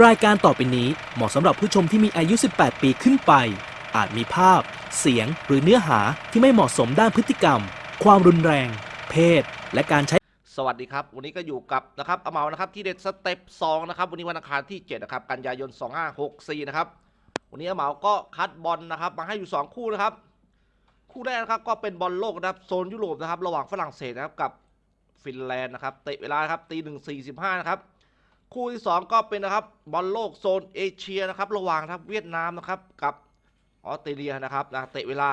รายการต่อไปนี้เหมาะสำหรับผู้ชมที่มีอายุ 18 ปีขึ้นไป อาจมีภาพ เสียง หรือเนื้อหาที่ไม่เหมาะสมด้านพฤติกรรม ความรุนแรง เพศ และการใช้ สวัสดีครับ วันนี้ก็อยู่กับนะครับอาเมานะครับที่เด็ดสเต็ป2นะครับ วันนี้วันอังคารที่7นะครับ กันยายน 2564 นะครับ วันนี้อาเมาก็คัดบอลนะครับ มาให้อยู่ 2 คู่นะครับ คู่แรกนะครับก็เป็นบอลโลกนะครับ โซนยุโรปนะครับ ระหว่างฝรั่งเศสนะครับกับฟินแลนด์นะครับ เตะเวลาครับตีหนึ่งสี่สิบห้านะครับ คู่ที่ 2 ก็เป็นนะครับบอลโลกโซนเอเชียนะครับระหว่างครับเวียดนามนะครับกับออสเตรเลียนะครับนะเตะเวลา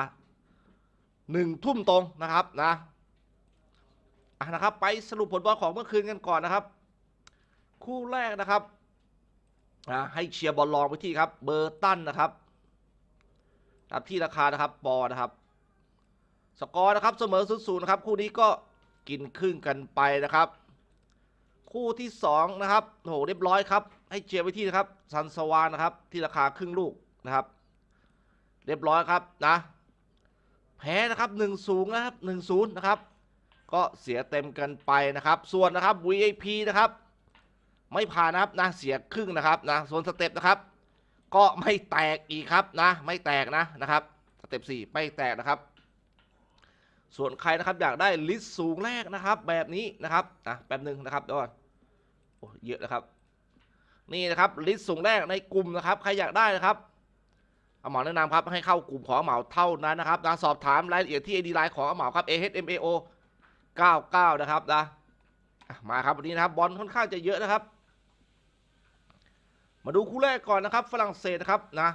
หนึ่งทุ่มตรงนะครับนะอะนะครับไปสรุปผลบอลของเมื่อคืนกันก่อนนะครับ คู่แรกนะครับอะให้เชียร์บอลลองไปที่ครับเบอร์ตันนะครับครับที่ราคานะครับปอนะครับสกอร์นะครับเสมอศูนย์ศูนย์นะครับคู่นี้ก็กินครึ่งกันไปนะครับ คู่ที่สองนะครับโอ้โหเรียบร้อยครับ ให้เชียร์ไปที่นะครับซันสวานนะครับ ที่ราคาครึ่งลูกนะครับ เรียบร้อยครับนะแพ้นะครับหนึ่งศูนย์นะครับหนึ่งศูนย์นะครับ ก็เสียเต็มกันไปนะครับ ส่วนนะครับ VIP นะครับ ไม่ผ่านนะครับนะเสียครึ่งนะครับนะส่วนสเต็ปนะครับ ก็ไม่แตกอีกครับนะ ไม่แตกนะนะครับสเต็ปสี่ไม่แตกนะครับ ส่วนใครนะครับอยากได้ลิสต์สูงแรกนะครับ แบบนี้นะครับอะแป๊บหนึ่งนะครับเดี๋ยวก่อน โอ้เยอะนะครับ นี่นะครับลิสต์สูงแรกในกลุ่มนะครับ ใครอยากได้นะครับเอาหมาแนะนำครับให้เข้ากลุ่มของอาหมาเท่านั้นนะครับนะสอบถามรายละเอียดที่ AD Line ของอาหมาครับ AHMAO 99 นะครับนะมาครับวันนี้นะครับบอลค่อนข้างจะเยอะนะครับ มาดูคู่แรกก่อนนะครับ ฝรั่งเศสนะครับนะ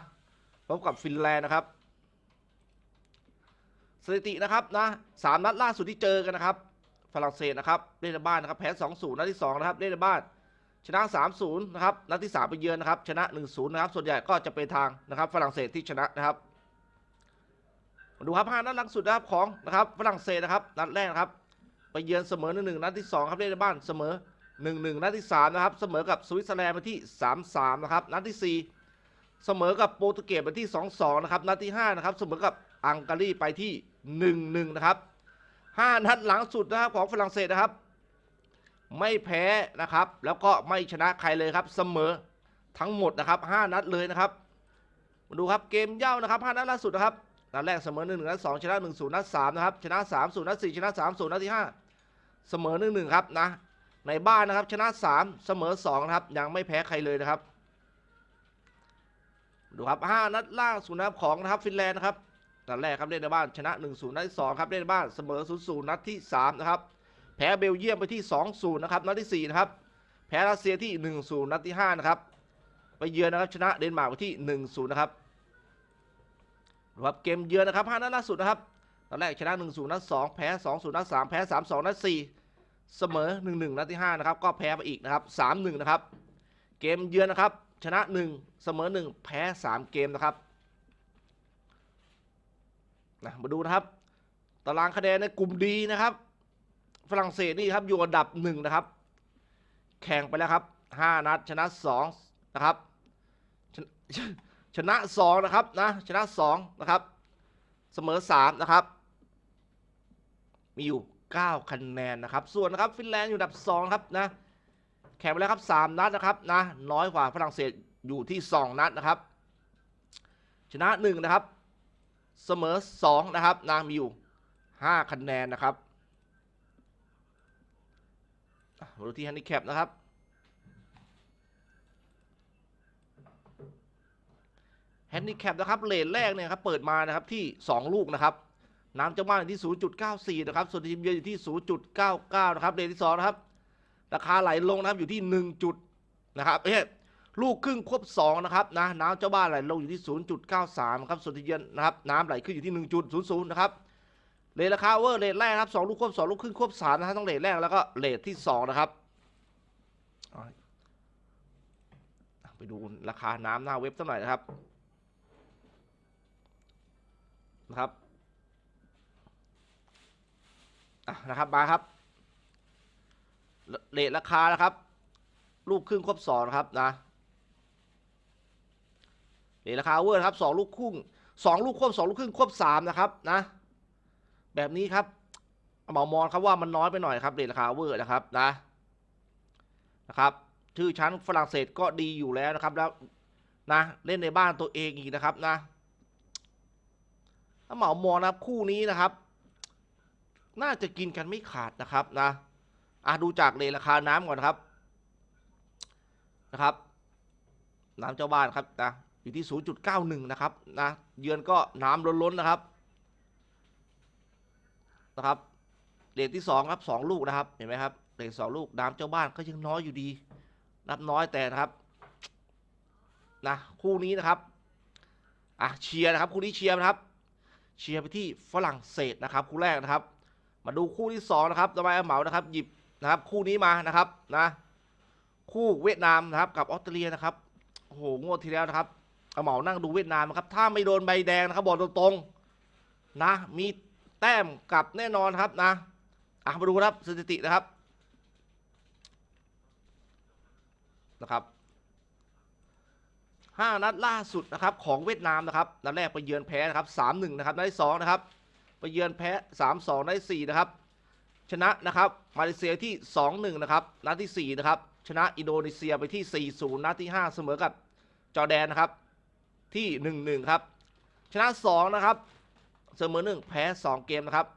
พบกับฟินแลนด์นะครับสถิตินะครับนะสามนัดล่าสุดที่เจอกันนะครับ ฝรั่งเศสนะครับเล่นในบ้านนะครับแพ้2-0นัดที่2นะครับเล่นในบ้าน ชนะ 3-0 นะครับ นัดที่ 3 ไปเยือนนะครับ ชนะ 1-0 นะครับ ส่วนใหญ่ก็จะเป็นทางนะครับฝรั่งเศสที่ชนะนะครับมาดูครับห้านัดหลังสุดนะครับของนะครับฝรั่งเศสนะครับ นัดแรกนะครับ ไปเยือนเสมอหนึ่งหนึ่งนัดที่สองครับเล่นในบ้านเสมอหนึ่งหนึ่งนัดที่สามนะครับ เสมอกับสวิตเซอร์แลนด์มาที่สามนะครับ นัดที่สี่เสมอกับโปรตุเกสมาที่สองนะครับ นัดที่ห้านะครับ เสมอกับอังการีไปที่หนึ่งหนึ่งนะครับห้านัดหลังสุดนะครับของฝรั่งเศสนะครับ ไม่แพ้นะครับ แล้วก็ไม่ชนะใครเลยครับเสมอทั้งหมดนะครับห้านัดเลยนะครับ มาดูครับเกมเย่านะครับห้านัดล่าสุดนะครับนัดแรกเสมอหนึ่งหนึ่งนัดสองชนะหนึ่งศูนย์นัดสามนะครับชนะสามศูนย์นัดสี่ชนะสามศูนย์นัดที่ห้าเสมอหนึ่งหนึ่งครับนะในบ้านนะครับชนะสามเสมอสองนะครับยังไม่แพ้ใครเลยนะครับ ดูครับห้านัดล่าสุดนะครับของนะครับฟินแลนด์นะครับนัดแรกครับเล่นในบ้านชนะ1นศูนย์นัดที่สองครับเล่นในบ้านเสมอ0ูนย์นัดที่สามนะครับ แพ้เบลเยียมไปที่2อศูนย์นะครับนัดที่สี่นะครับ แพ้รัสเซียที่1นศูนย์นัดที่ห้านะครับ ไปเยือนนะครับชนะเดนมาร์กไปที่1นศูนย์นะครับดูครับเกมเยือนนะครับ5นัดล่าสุดนะครับนัดแรกชนะ 1 0 นัด 2 แพ้ 2 0 นัด 3 แพ้ 3 2 นัด 4 เสมอ 1 1 นัดที่ 5 นะครับ ก็แพ้ไปอีกนะครับ 3 1 นะครับ เกมเยือนนะครับ ชนะ 1 เสมอ 1 แพ้ 3 เกมนะครับนะมาดูนะครับ ตารางคะแนนในกลุ่มดีนะครับ ฝรั่งเศสนี่ครับอยู่อันดับ1นะครับ แข่งไปแล้วครับ5นัดชนะ2นะครับชนะชนะ2นะครับนะชนะ2นะครับ เสมอ3นะครับ มีอยู่9คะแนนนะครับ ส่วนนะครับ ฟินแลนด์อยู่อันดับ2ครับนะแข่งไปแล้วครับ3นัดนะครับนะน้อยกว่าฝรั่งเศสอยู่ที่2นัดนะครับ ชนะ1นะครับ เสมอ2นะครับนะมีอยู่5คะแนนนะครับอะ มาดูที่ฮันดิแคปนะครับ แฮนดิแคปนะครับเลนแรกเนี่ยครับเปิดมานะครับที่ 2 ลูกนะครับน้ำเจ้าบ้านอยู่ที่ 0.94 นะครับ ส่วนทีมเยือนอยู่ที่ 0.99 นะครับเลนที่2นะครับ ราคาไหลลงนะครับอยู่ที่ 1 จุดนะครับเอ้ยลูกครึ่งควบ2นะครับนะน้ำเจ้าบ้านไหลลงอยู่ที่ 0.93 ครับ ส่วนทีมเยือนนะครับน้ำไหลขึ้นอยู่ที่ 1.00 นะครับ เลนราคาเวอร์เลนแรกครับ2ลูกควบ2ลูกครึ่งควบ3นะครับต้องเลนแรกแล้วก็เลนที่2นะครับไปดูราคาน้ำหน้าเว็บสักหน่อยนะครับนะครับอะนะครับมาครับเลทราคานะครับ ลูกครึ่งครบสองนะครับนะเลทราคาเวอร์ครับสองลูกครึ่งสองลูกควบสองลูกครึ่งควบสามนะครับนะ แบบนี้ครับเหมามองครับว่ามันน้อยไปหน่อยครับเลทราคาเวอร์นะครับนะนะครับ ชื่อชั้นฝรั่งเศสก็ดีอยู่แล้วนะครับ แล้วนะเล่นในบ้านตัวเองอีกนะครับนะถ้าเหมามอนะครับคู่นี้นะครับ น่าจะกินกันไม่ขาดนะครับนะอะดูจากเลทราคาน้ำก่อนนะครับนะครับ น้ำเจ้าบ้านครับนะอยู่ที่ 0.91 นะครับนะเยือนก็น้ำล้นๆนะครับ นะครับเลทที่สองครับสองลูกนะครับเห็นไหมครับเลทสองลูกน้ำเจ้าบ้านก็ยังน้อยอยู่ดีนับน้อยแต่นะครับนะคู่นี้นะครับอะเชียร์นะครับคู่นี้เชียร์นะครับ เชียร์ไปที่ฝรั่งเศสนะครับ คู่แรกนะครับ มาดูคู่ที่สองนะครับตะไบเหมานะครับ หยิบนะครับ คู่นี้มานะครับนะคู่เวียดนามนะครับ กับออสเตรเลียนะครับโอ้โหงวดที่แล้วนะครับเอาเหมานั่งดูเวียดนามนะครับ ถ้าไม่โดนใบแดงนะครับบอกตรงๆนะ มี แต้มกลับแน่นอนครับนะอะมาดูครับสถิตินะครับนะครับห้านัดล่าสุดนะครับของเวียดนามนะครับนัดแรกไปเยือนแพ้นะครับสามหนึ่งนะครับนัดที่สองนะครับไปเยือนแพ้สามสองนัดที่สี่นะครับชนะนะครับมาเลเซียที่2-1นะครับนัดที่4นะครับชนะอินโดนีเซียไปที่4-0นัดที่5เสมอกับจอร์แดนนะครับที่1-1ครับชนะ2นะครับ เสมอ1แพ้ 2 เกมนะครับ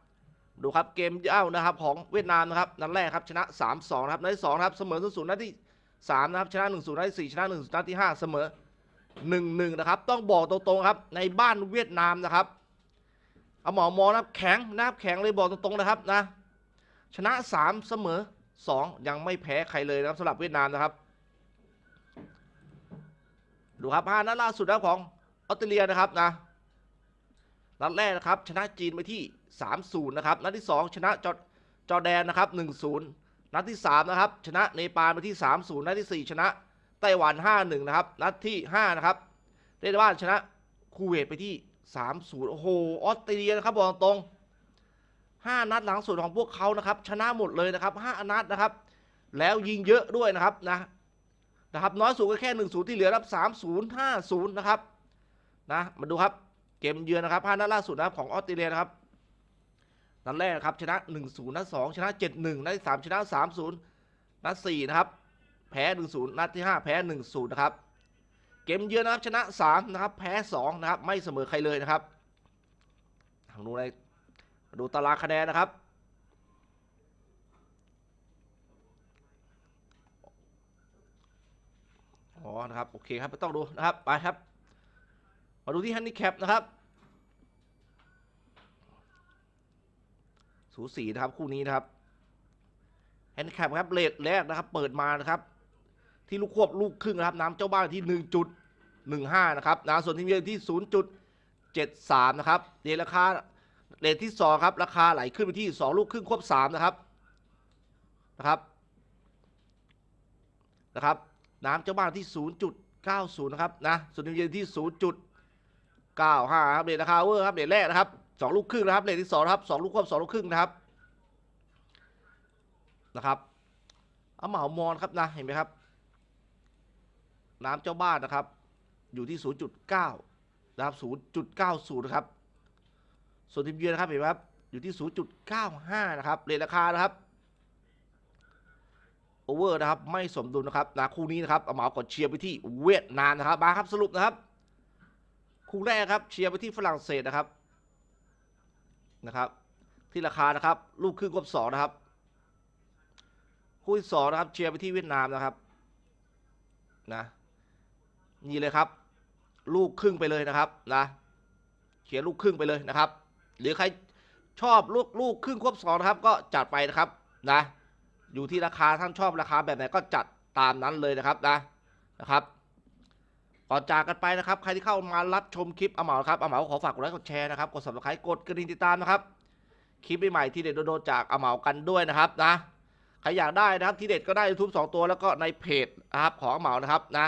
ดูครับเกมเย้านะครับของเวียดนามนะครับนัดแรกครับชนะ 3-2นะครับนัดที่2นะครับเสมอ0-0นัดที่3นะครับชนะ 1-0นัดที่4ชนะ1นัดที่ 5 เสมอ 1-1 นะครับ ต้องบอกตรงๆครับในบ้านเวียดนามนะครับเอาหมอมอนะครับแข็งนะครับแข็งเลยบอกตรงๆนะครับนะชนะ 3 เสมอ 2 ยังไม่แพ้ใครเลยนะครับสำหรับเวียดนามนะครับ ดูครับห้านัดล่าสุดนะของออสเตรเลียนะครับนะ นัดแรกนะครับชนะจีนไปที่ 3-0 นะครับ นัดที่ 2 ชนะจอจอร์แดนนะครับ 1-0 นัดที่ 3 นะครับ ชนะเนปาลไปที่ 3-0 นัดที่ 4 ชนะไต้หวัน 5-1 นะครับ นัดที่ 5 นะครับเรียกได้ว่าชนะคูเวตไปที่ 3-0 โอ้โห ออสเตรเลียนะครับบอกตรงๆห้านัดหลังสุดของพวกเขานะครับ ชนะหมดเลยนะครับห้านัดนะครับ แล้วยิงเยอะด้วยนะครับนะนะครับน้อยสุดก็แค่หนึ่งศูนย์ที่เหลือรับสามศูนย์ห้าศูนย์นะครับนะมาดูครับ เกมเยือนนะครับห้านัดล่าสุดนะครับของออสเตรเลียนะครับนัดแรกนะครับชนะหนึ่งศูนย์นัดสองชนะเจ็ดหนึ่งนัดที่สามชนะสามศูนย์นัดสี่นะครับแพ้หนึ่งศูนย์นัดที่ห้าแพ้หนึ่งศูนย์นะครับ เกมเยือนนะครับชนะสามนะครับ แพ้สองนะครับ ไม่เสมอใครเลยนะครับทางดูในดูตารางคะแนนนะครับ อ๋อ นะครับ โอเคครับไม่ต้องดูนะครับ ไปครับ มาดูที่ฮันนี่แคปนะครับ สูสีนะครับคู่นี้นะครับแฮนดิแคปครับเลทแรกนะครับ เปิดมานะครับ ที่ลูกควบลูกครึ่งนะครับ น้ำเจ้าบ้านที่ 1.15 นะครับนะส่วนทีมเยือนที่ 0.73 นะครับเดราคาเลทที่ 2 ครับ ราคาไหลขึ้นไปที่ 2 ลูกครึ่งควบ 3 นะครับนะครับนะครับน้ำเจ้าบ้านที่ 0.90 นะครับนะส่วนทีมเยือนที่ 9.5ครับเลทราคาเวอร์ครับเลทแรกนะครับ2ลูกครึ่งนะครับเลทที่2นะครับ2ลูกควบ2ลูกครึ่งนะครับนะครับเอาเหมามอนครับนะเห็นไหมครับ น้ำเจ้าบ้านนะครับ อยู่ที่ 0.9 นะครับ 0.90 นะครับ ส่วนทีมเยือนนะครับเห็นไหมครับอยู่ที่ 0.95 นะครับเรทราคานะครับโอเวอร์นะครับไม่สมดุลนะครับนะคู่นี้นะครับเอาเหมากดเชียร์ไปที่เวียดนามนะครับมาครับสรุปนะครับ คู่แรกครับเชียร์ไปที่ฝรั่งเศสนะครับนะครับ ที่ราคานะครับ ลูกครึ่งควบสองนะครับ คู่ที่สองนะครับ เชียร์ไปที่เวียดนามนะครับนะนี่เลยครับ ลูกครึ่งไปเลยนะครับนะเขียนลูกครึ่งไปเลยนะครับ หรือใครชอบลูกลูกครึ่งควบสองนะครับ ก็จัดไปนะครับนะอยู่ที่ราคาท่านชอบราคาแบบไหนก็จัดตามนั้นเลยนะครับนะนะครับ ก่อนจากกันไปนะครับ ใครที่เข้ามารับชมคลิปอาเหมาครับอาเหมาขอฝากกดไลค์กดแชร์นะครับกด subscribe กดกระดิ่งติดตามนะครับคลิปใหม่ๆที่เด็ดโดนจากอาเหมากันด้วยนะครับนะใครอยากได้นะครับที่เด็ดก็ได้ YouTube 2ตัวแล้วก็ในเพจนะครับของอาเหมานะครับนะ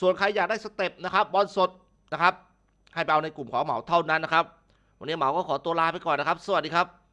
ส่วนใครอยากได้สเต็ปนะครับบอลสดนะครับให้ไปเอาในกลุ่มของเหมาเท่านั้นนะครับวันนี้เหมาก็ขอตัวลาไปก่อนนะครับ สวัสดีครับ